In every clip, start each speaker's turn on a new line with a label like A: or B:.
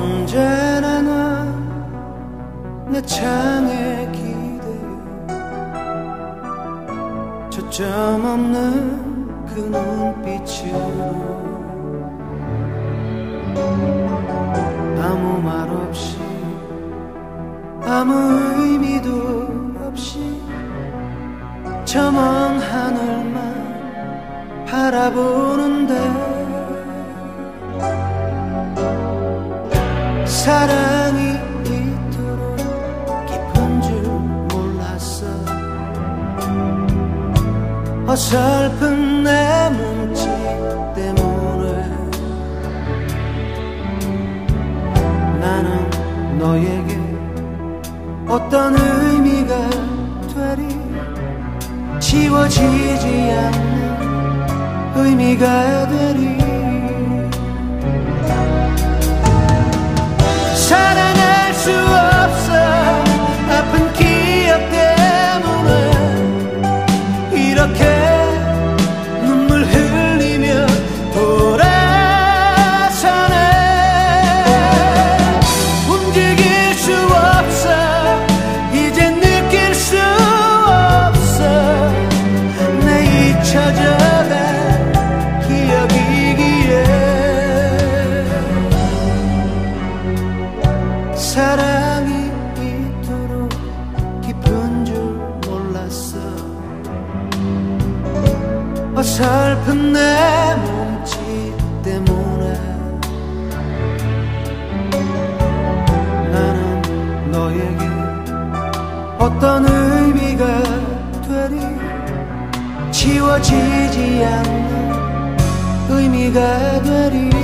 A: 언제나 넌내 창에 기대. 초점 없는 그 눈빛으로 아무 말 없이 아무 의미도 없이 저 먼 하늘만 바라보는데 어설픈 내 몸짓 때문에 나는 너에게 어떤 의미가 되리? 지워지지 않는 의미가 되리 어설픈 내 몸짓 때문에 나는 너에게 어떤 의미가 되리? 지워지지 않는 의미가 되리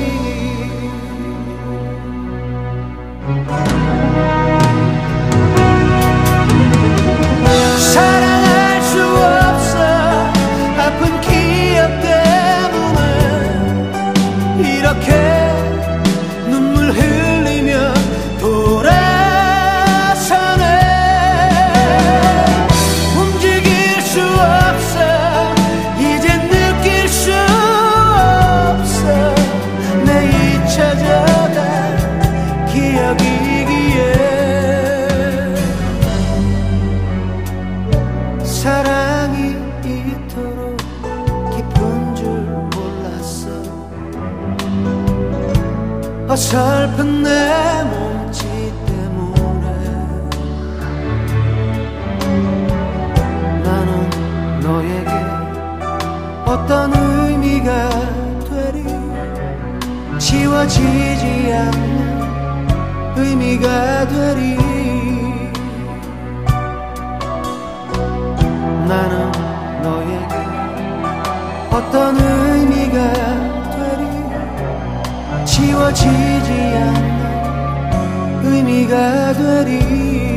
A: 어설픈 내 몸짓 때문에 나는 너에게 어떤 의미가 되리? 지워지지 않는 의미가 되리? 나는 너에게 어떤 의미가 지워지지 않는 의미가 되리